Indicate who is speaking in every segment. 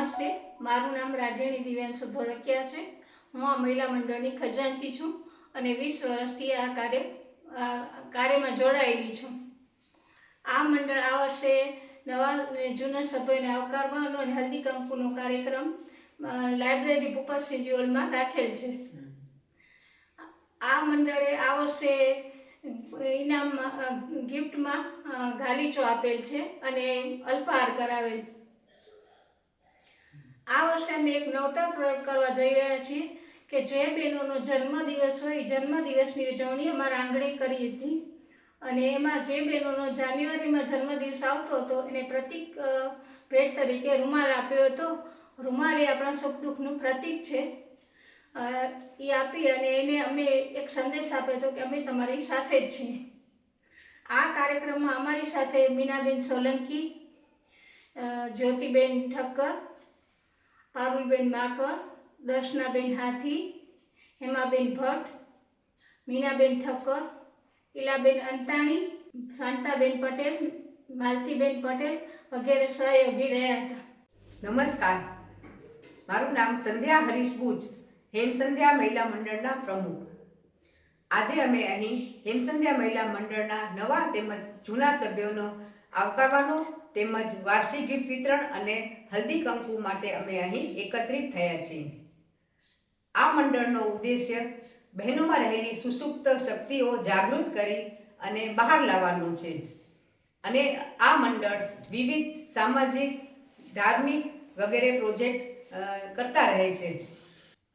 Speaker 1: નમસ્તે, મારું નામ રાગિણી દિવ્યાંશુ ધોળકિયા છે. હું આ મહિલા મંડળની ખજાનચી છું અને વીસ વર્ષથી આ કાર્ય કાર્યમાં જોડાયેલી છું. આ મંડળ આ વર્ષે નવા જૂના સભ્યોને આવકારવાનો અને હલ્દી કંકુનો કાર્યક્રમ લાઇબ્રેરી ભૂપતસિંહજી હોલમાં રાખેલ છે. આ મંડળે આ વર્ષે ઇનામમાં ગિફ્ટમાં ગાલીચો આપેલ છે અને અલ્પાહાર કરાવેલ. આ વર્ષે અમે એક નવતર પ્રયોગ કરવા જઈ રહ્યા છીએ કે જે બહેનોનો જન્મદિવસ હોય જન્મદિવસની ઉજવણી અમારા આંગણે કરી હતી. અને એમાં જે બહેનોનો જાન્યુઆરીમાં જન્મદિવસ આવતો હતો, એને પ્રતિક ભેટ તરીકે રૂમાલ આપ્યો હતો. રૂમાલ એ આપણા સુખ દુઃખનું પ્રતીક છે. એ આપી અને એને અમે એક સંદેશ આપ્યો હતો કે અમે તમારી સાથે જ છીએ. આ કાર્યક્રમમાં અમારી સાથે મીનાબેન સોલંકી જ્યોતિબેન ઠક્કર પારુલબેન માકર દર્શનાબેન હાથી, હેમાબેન ભટ્ટ, મીનાબેન ઠક્કર ઇલાબેન અંતાણી, શાંતાબેન પટેલ, માલતીબેન પટેલ વગેરે સહયોગી રહ્યા હતા.
Speaker 2: નમસ્કાર. મારું નામ સંધ્યા હરીશ બુચ હેમસંધ્યા મહિલા મંડળના પ્રમુખ. આજે અમે અહીં હેમસંધ્યા મહિલા મંડળના નવા તેમજ જૂના સભ્યોનો આવકારવાનો તેમજ વાર્ષિક ગીફ્ટ વિતરણ અને હલ્દી કંકુ માટે અમે અહીં એકત્રિત થયા છીએ. આ મંડળનો ઉદ્દેશ્ય બહેનોમાં રહેલી સુસુપ્ત શક્તિઓ જાગૃત કરી અને બહાર લાવવાનો છે. અને આ મંડળ વિવિધ સામાજિક, ધાર્મિક વગેરે પ્રોજેક્ટ કરતા રહે છે.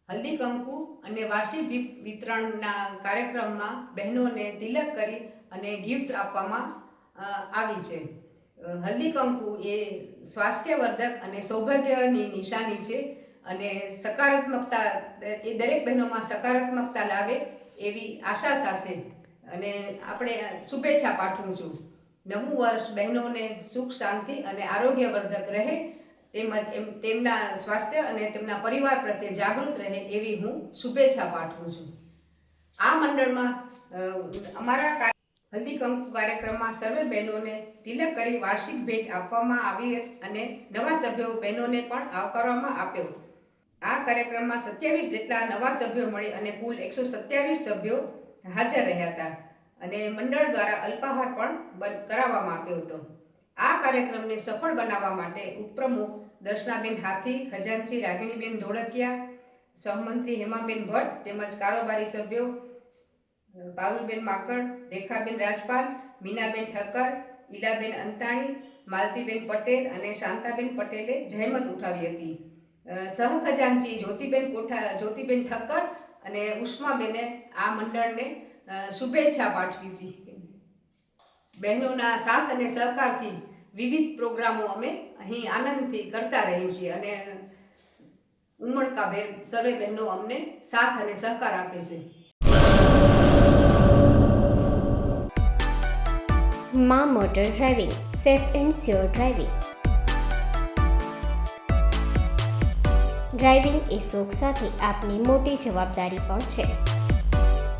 Speaker 2: હલ્દી કંકુ અને વાર્ષિક વિતરણના કાર્યક્રમમાં બહેનોને તિલક કરી અને ગિફ્ટ આપવામાં આવી છે. હલ્દી કંકુ એ સ્વાસ્થ્યવર્ધક અને સૌભાગ્યની નિશાની છે અને સકારાત્મકતા, એ દરેક બહેનોમાં સકારાત્મકતા લાવે એવી આશા સાથે. અને આપણે શુભેચ્છા પાઠવું છું. નવું વર્ષ બહેનોને સુખ, શાંતિ અને આરોગ્યવર્ધક રહે તેમજ એમ, તેમના સ્વાસ્થ્ય અને તેમના પરિવાર પ્રત્યે જાગૃત રહે એવી હું શુભેચ્છા પાઠવું છું. આ મંડળમાં અમારા હલ્દી કંકુ કાર્યક્રમમાં સર્વે બહેનોને તિલક કરી વાર્ષિક ભેટ આપવામાં આવી અને નવા સભ્યો બહેનોને પણ આવકારવામાં આવ્યો આ કાર્યક્રમમાં સત્યાવીસ જેટલા નવા સભ્યો મળી અને કુલ એકસો સત્યાવીસ સભ્યો હાજર રહ્યા હતા. અને મંડળ દ્વારા અલ્પાહાર પણ કરાવવામાં આવ્યો હતો. આ કાર્યક્રમને સફળ બનાવવા માટે ઉપપ્રમુખ દર્શનાબેન હાથી, ખજાનચી રાગિણીબેન ધોળકિયા, સહમંત્રી હેમાબેન ભટ્ટ તેમજ કારોબારી સભ્યો પારુલબેન માકડ, રેખાબેન રાજપાલ, મીનાબેન ઠક્કર, ઈલાબેન અંતાણી, માલતીબેન પટેલ અને શાંતાબેન પટેલે જહેમત ઉઠાવી હતી. સહ સહખજાનચી જ્યોતિબેન કોઠા, જ્યોતિબેન ઠક્કર અને ઉષ્માબેને આ મંડળને શુભેચ્છા પાઠવી હતી. બહેનોના સાથ અને સહકારથી વિવિધ પ્રોગ્રામો અમે અહીં આનંદથી કરતા રહીએ છીએ અને ઉમળકાભેર સર્વે બહેનો અમને સાથ અને સહકાર આપે છે.
Speaker 3: મા motor driving, safe and sure driving. Driving એ શોખ સાથે આપની મોટી જવાબદારી પણ છે.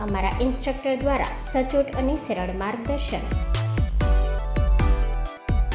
Speaker 3: અમારા ઇન્સ્ટ્રક્ટર દ્વારા સચોટ અને સરળ માર્ગદર્શન.